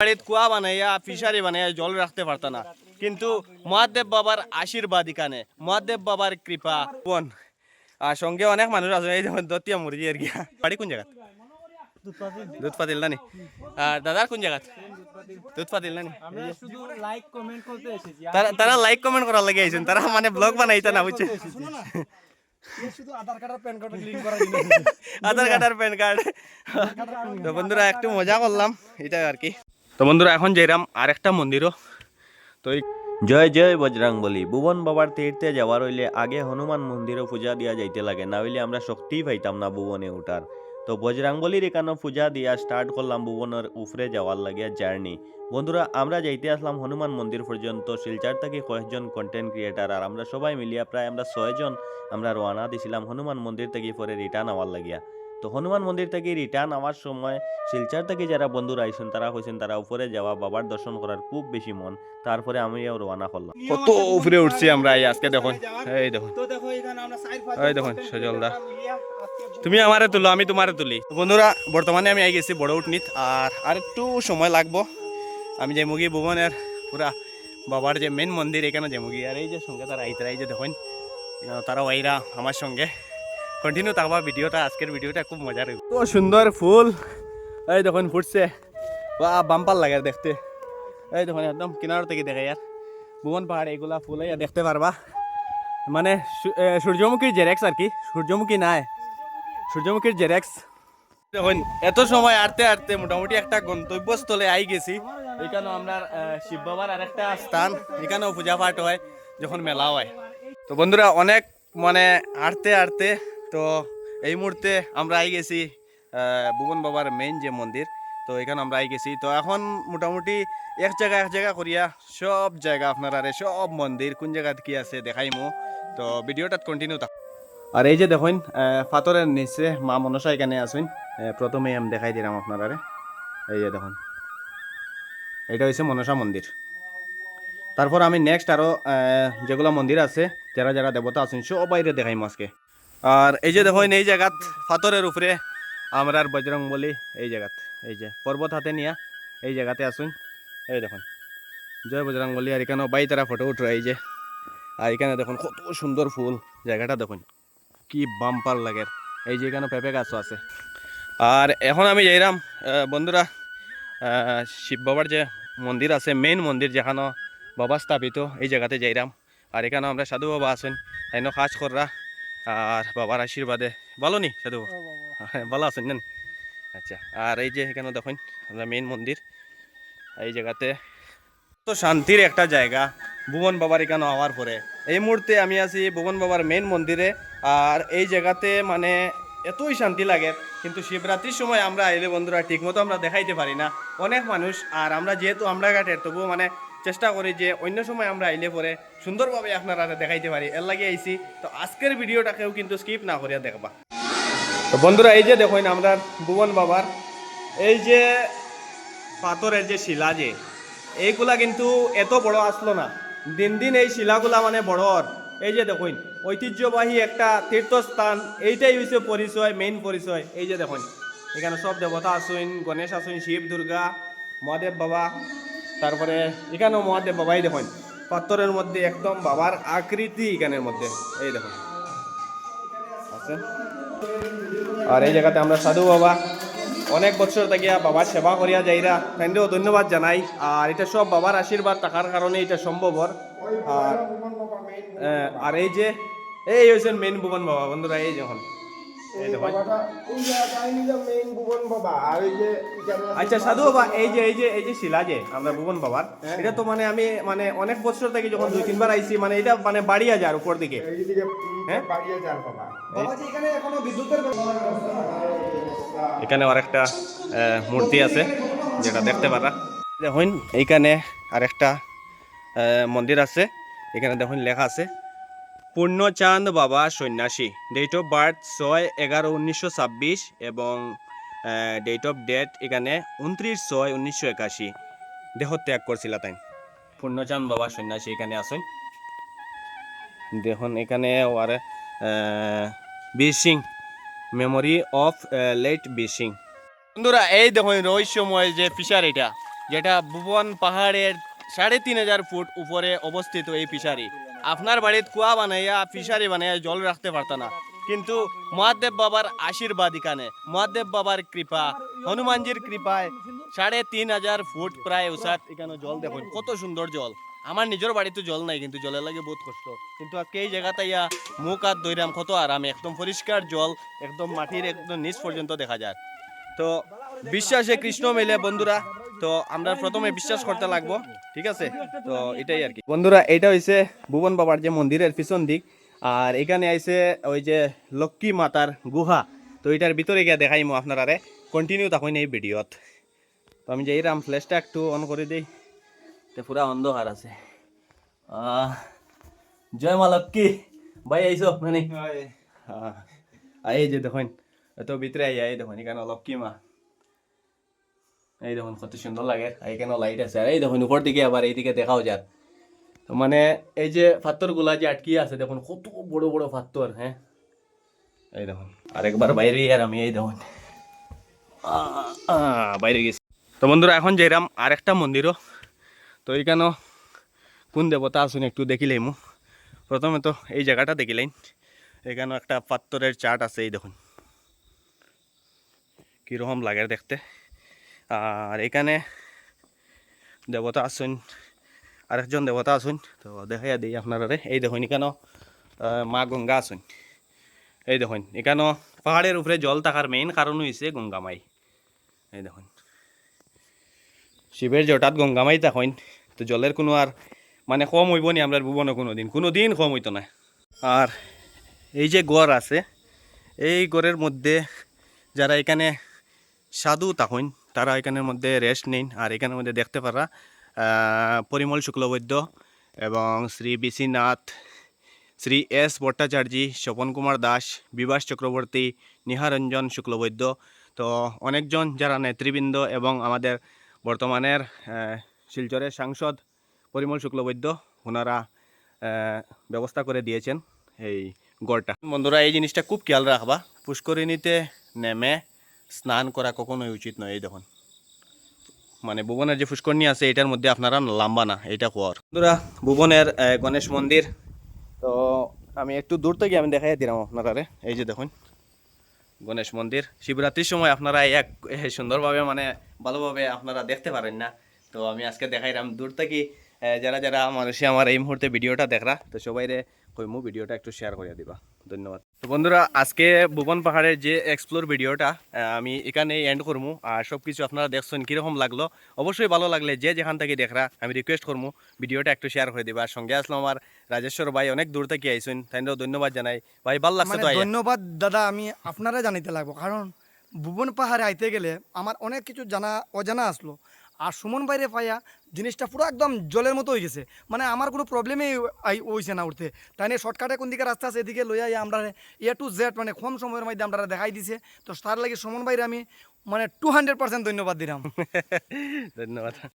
বাড়িতে কুয়া বানাইয়া ফিশারি বানাইয়া জল রাখতে পারত না। কিন্তু মহাদেব বাবার আশীর্বাদ এখানে মহাদেব বাবার কৃপা। কোন আর সঙ্গে অনেক মানুষ আছে এই যেমন দতিয়া মুরগি আর গিয়া বাড়ি কোন জায়গা দুধ পাতিল না নি আর দাদার কোন জায়গা দুধ পাতিল না নি আমরা শুধু লাইক কমেন্ট করতে এসেছি। তারা তারা লাইক কমেন্ট করার লাগে আইছেন। তারা মানে ব্লগ বানাইতে না বুঝছে আধার কার্ড আর প্যান কার্ড লিংক করা আধার কার্ড আর প্যান কার্ড। তো বন্ধুরা একটু মজা করলাম এটা আর কি। তো বন্ধুরা, এখন যাইরাম আরেকটা মন্দিরও। তো এই জয় জয় বজরাং বলি। ভুবন বাবার তীর্থে যাওয়ার হইলে আগে হনুমান মন্দিরে পূজা দিয়া যাইতে লাগে, না হইলে আমরা শক্তিই পাইতাম না ভুবনে উঠার। তো বজরাং বলির এখানে পূজা দিয়া স্টার্ট করলাম ভুবনের উফরে যাওয়ার লাগে জার্নি বন্ধুরা, আমরা যাইতে আসলাম হনুমান মন্দির পর্যন্ত। শিলচার থেকে কয়েকজন কন্টেন্ট ক্রিয়েটার আর আমরা সবাই মিলিয়া প্রায় আমরা ছয়জন আমরা রওনা দিছিলাম হনুমান মন্দির থেকে পরে রিটার্ন আওয়ার লাগিয়া। তো হনুমান মন্দির থেকে রিটার্ন আওয়ার সময় শিলচার থেকে যারা বন্ধুরা আইসেন তারা কইছেন তারা উপরে যাওয়া বাবার দর্শন করার খুব বেশি মন। তারপরে আমিও রওনা করলাম। কত উপরে উঠছি আমরা এই আজকে দেখুন। এই দেখুন। তো দেখো এখানে আমরা সাইড এই দেখুন সজলদা। তুমি আমারে তুলো আমি তোমারে তুলি। বন্ধুরা বর্তমানে আমি আই গেছি বড় উঠনিত আর আর একটু সময় লাগবো। আমি যে মুগি ভুবনের পুরা বাবার যে মেন মন্দির এখানে যে মুগি আর এই যে সঙ্গে তারা আইতারা এই যে দেখুন তারা আইরা আমার সঙ্গে। কন্টিনিউ থাকবা ভিডিওটা আজকের ভিডিওটা খুব মজার তো সুন্দর ফুল। এই দেখুন, ফুটছে। বা, বাম্পার লাগে দেখতে। এই দেখুন, একদম কিনার থেকে দেখে আর ভুবন পাহাড়, এগুলা ফুল, এই দেখতে পারবা। মানে সূর্যমুখীর জেরেক্স আর কি। সূর্যমুখী নাই। সূর্যমুখীর জেরেক্স। দেখুন, এত সময় আটতে আটতে মোটামুটি একটা গন্তব্যস্থলে আই গেছি। এখানেও আমরা শিব বাবার আর একটা স্থান। এখানেও পূজা পাঠ হয়, যখন মেলা হয়। তো বন্ধুরা, অনেক মানে আটতে আটতে তো এই মুহূর্তে আমরা আই গেছি ভুবন বাবার মেইন যে মন্দির, তো এখানে আমরা আই গেছি। তো এখন মোটামুটি এক জায়গা এক জায়গা করিয়া সব জায়গা আপনারা রে সব মন্দির, কোন জায়গাত কি আছে দেখাইমু। তো ভিডিওটা কন্টিনিউ থাক। আর এই যে দেখুন পাথরের নিচে মা মনসা এখানে আসুন প্রথমেই আমি দেখাই দিলাম আপনারা রে। এই যে দেখুন, এটা হচ্ছে মনসা মন্দির। তারপর আমি নেক্সট আরও যেগুলো মন্দির আছে, যারা যারা দেবতা আছেন, সব বাইরে দেখাইম আজকে। আর এই যে দেখুন এই জায়গাত পাথরের উপরে আমরা আর বজরং বলি এই জায়গাত এই যে পর্বত হাতে নিয়া এই জায়গাতে আসুন। এই দেখুন জয় বজরং বলি আর এখানেও বাই তারা ফটো উঠে এই যে। আর এখানে দেখুন কত সুন্দর ফুল জায়গাটা দেখুন কি বাম্পার লাগে। এই যে এখানে পেঁপে গাছও আছে। আর এখন আমি যাইরাম আহ, বন্ধুরা শিব বাবার যে মন্দির আছে মেইন মন্দির যেখানে বাবা স্থাপিত এই জায়গাতে যাইরাম। আর এখানে আমরা সাধু বাবা আছেন তাই কাজ কররা। আর বাবার আশীর্বাদে। ভালো নি সাধু হ্যাঁ, ভালো আছেন জানি আচ্ছা আর এই যে এখানে দেখুন আমরা মেইন মন্দির। এই জায়গাতে তো শান্তির একটা জায়গা ভুবন বাবার এখানে হওয়ার পরে। এই মুহূর্তে আমি আছি ভুবন বাবার মেইন মন্দিরে আর এই জায়গাতে মানে এতই শান্তি লাগে কিন্তু শিবরাত্রির সময় আমরা এলে বন্ধুরা ঠিকমতো আমরা দেখাইতে পারি না। অনেক মানুষ আর আমরা যেহেতু আমরা ঘাটের তবুও মানে চেষ্টা করি যে অন্য সময় আমরা আইলে পরে সুন্দরভাবে আপনারা দেখাইতে পারি। এর লাগে আইছি, তো আজকের ভিডিওটাকেও কিন্তু স্কিপ না করিয়া দেখবা। তো বন্ধুরা, এই যে দেখুন আমরা ভুবন বাবার, এই যে পাথরের যে শিলা যে, এইগুলা কিন্তু এত বড় আসলো না। দিন দিন এই শিলাগুলা মানে বড় হর। এই যে দেখুন, ঐতিহ্যবাহী একটা তীর্থস্থান, এইটাই হয়েছে পরিচয় মেইন পরিচয়। এই যে দেখুন, এখানে সব দেবতা আসুন, গণেশ আসুন, শিব, দুর্গা, মহাদেব বাবা তারপরে এখানেও মহাদেব বাবাই দেখুন, পাথরের মধ্যে একদম বাবার আকৃতি এখানের মধ্যে, এই দেখুন। আর এই জায়গাতে আমরা সাধু বাবা, অনেক বছর থাকিয়া বাবার সেবা করিয়া যাইরা তাইন্দেও ধন্যবাদ জানাই। আর এটা সব বাবার আশীর্বাদ থাকার কারণে এটা সম্ভব হর। আর আর এই যে, এই হয়েছেন মেন ভুবন বাবা, বন্ধুরা, এই যখন আচ্ছা সাধু বাবা এই যে এই যে এই যে শিলা যে আমরা ভুবন বাবার এটা তো মানে আমি মানে অনেক বছর থেকে যখন দুই তিনবার আইছি মানে এটা মানে বাড়িয়া যার উপর দিকে। হ্যাঁ? এখানে আরেকটা আহ, মূর্তি আছে যেটা দেখতে পারা দেখুন এইখানে আরেকটা মন্দির আছে। এখানে দেখুন লেখা আছে পূর্ণচাঁদ বাবা সন্ন্যাসী। ডেট অফ বার্থ ছয় এগারো উনিশশো ছাব্বিশ এবং ডেট অফ ডেট এখানে উনত্রিশ ছয় উনিশশো একাশি। দেহ ত্যাগ করছিল তাই। পূর্ণচাঁদ বাবা সন্ন্যাসী এখানে আসেন দেখুন, এখানে আর বীর সিং মেমোরি অফ লেট বীর সিং বন্ধুরা, এই দেখুন, রহস্যময় যে ফিশার এটা যেটা ভুবন পাহাড়ের সাড়ে তিন হাজার ফুট উপরে অবস্থিত এই ফিশারি। আপনার বাড়িতে কুয়া বানাইয়া, ফিশারি বানাইয়া জল রাখতে পারত না। কিন্তু মহাদেব বাবার আশীর্বাদ এখানে। মহাদেব বাবার কৃপা, হনুমানজির কৃপায় সাড়ে তিন হাজার ফুট প্রায় উসাত এখানে জল দেখুন, কত সুন্দর জল। আমার নিজের বাড়িতে জল নাই, কিন্তু জলের লাগে বহুত কষ্ট। কিন্তু এই জায়গাতে ইয়া মুখ আর দইরাম কত আরামে, একদম পরিষ্কার জল, একদম মাটির একদম নিচ পর্যন্ত দেখা যায়। তো বিশ্বাসে কৃষ্ণ মেলে বন্ধুরা তো আমরা প্রথমে বিশ্বাস করতে লাগবো ঠিক আছে? তো এটাই আর কি। বন্ধুরা এটা হইছে ভুবন বাবার যে মন্দিরের পিছন দিক আর এখানে আইছে ওই যে লক্ষ্মী মাতার গুহা। তো এটার ভিতরে গিয়ে দেখাইমো আপনারারে। কন্টিনিউ তখন এই ভিডিওত। তো আমি যে রাম ফ্ল্যাশটা একটু অন করে দিই। তো পুরা অন্ধকার আছে। আহ, জয় মা লক্ষ্মী। ভাই আইসো মানে হ্যাঁ এই যে দেখুন এত ভিতরে আইয়া এই দেখুন এখানে লক্ষ্মী মা। এই দেখুন, কত সুন্দর লাগে। এখানে লাইট আছে। আর এই দেখুন, উপর দিকে আবার এইদিকে দেখাও যার তো মানে এই যে পাথরগুলা যে আটকিয়ে আছে, দেখুন, কত বড় বড় পাথর হ্যাঁ? এই দেখুন, আরেকবার বাইরে আর আমি এই দেখুন। বাইরে গেছি। তো বন্ধুরা, এখন যাইরাম আরেকটা মন্দিরও। তো এইখানে কোন দেবতা আসুন একটু দেখিলেই মু। প্রথমে তো এই জায়গাটা দেখিলেন এখানে একটা পাত্তরের চার্ট আছে, এই দেখুন। কীরকম লাগে দেখতে। আর এখানে দেবতা আসুন আরেকজন দেবতা আসুন তো দেখাইয়া দিই আপনারা এই দেখুন, এখানে মা গঙ্গা আসুন এই দেখুন, এখানে পাহাড়ের উপরে জল থাকার মেইন কারণ হয়েছে গঙ্গামাই। এই দেখুন। শিবের জটাত গঙ্গামাই তখন তো জলের কোনো আর মানে কম হইব নি আমরা ভুবনে কোনো দিন কোনো দিন কম হইতো না। আর এই যে গড় আছে, এই গড়ের মধ্যে যারা এখানে সাধু তখন তারা এখানের মধ্যে রেস্ট নেন। আর এখানের মধ্যে দেখতে পারা পরিমল শুক্লবৈদ্য এবং শ্রী বিশ্বনাথ শ্রী এস ভট্টাচার্যী, স্বপন কুমার দাস, বিভাস চক্রবর্তী, নিহারঞ্জন শুক্লবৈদ্য। তো অনেকজন যারা নেতৃবৃন্দ এবং আমাদের বর্তমানের শিলচরের সাংসদ পরিমল শুক্লবৈদ্য, ওনারা ব্যবস্থা করে দিয়েছেন এই গড়টা। বন্ধুরা, এই জিনিসটা খুব খেয়াল রাখবা। পুষ্করিণীতে নেমে স্নান করা কখনোই উচিত নয়, এই দেখুন। মানে ভুবনের যে পুষ্করণী আছে, এটার মধ্যে আপনারা লাম্বা না, এটা হওয়ার বন্ধুরা, ভুবনের গণেশ মন্দির, তো আমি একটু দূর থেকে আমি দেখাই দিলাম আপনারা এই যে দেখুন, গণেশ মন্দির। শিবরাত্রির সময় আপনারা এক সুন্দরভাবে মানে ভালোভাবে আপনারা দেখতে পারেন না। তো আমি আজকে দেখাইলাম দূর থেকে যারা যারা মানুষে আমার এই মুহূর্তে ভিডিওটা দেখরা, তো সবাই কইমু ভিডিওটা একটু শেয়ার করে দিবা। ধন্যবাদ। তো বন্ধুরা আজকে ভুবন পাহাড়ের যে এক্সপ্লোর ভিডিওটা আমি এখানে এন্ড করব আর সব কিছু আপনারা দেখছেন কীরকম লাগল অবশ্যই ভালো লাগলে যে যেখান থেকে দেখরা আমি রিকোয়েস্ট করব ভিডিওটা একটু শেয়ার করে দিবা। সঙ্গে আসলাম আমার রাজেশ্বর ভাই অনেক দূর থেকে আইসুন তাইও ধন্যবাদ জানাই। ভাই ভালো লাগছে মানে তো ধন্যবাদ দাদা আমি আপনারা জানিতে লাগবো। কারণ ভুবন পাহাড়ে আইতে গেলে আমার অনেক কিছু জানা অজানা আসলো। আর সুমন বাইরে পাইয়া জিনিসটা পুরো একদম জলের মতো হয়ে গেছে। মানে আমার কোনো প্রবলেমই হয়েছে না উঠতে। তাই নিয়ে শর্টকাটে কোন দিকে রাস্তা আছে এদিকে লইয়া আমরা এ টু জেড মানে কম সময়ের মধ্যে আমরা দেখাই দিছে। তো তার লাগে সুমন বাইরে আমি মানে টু হান্ড্রেড পার্সেন্ট ধন্যবাদ দিলাম। ধন্যবাদ।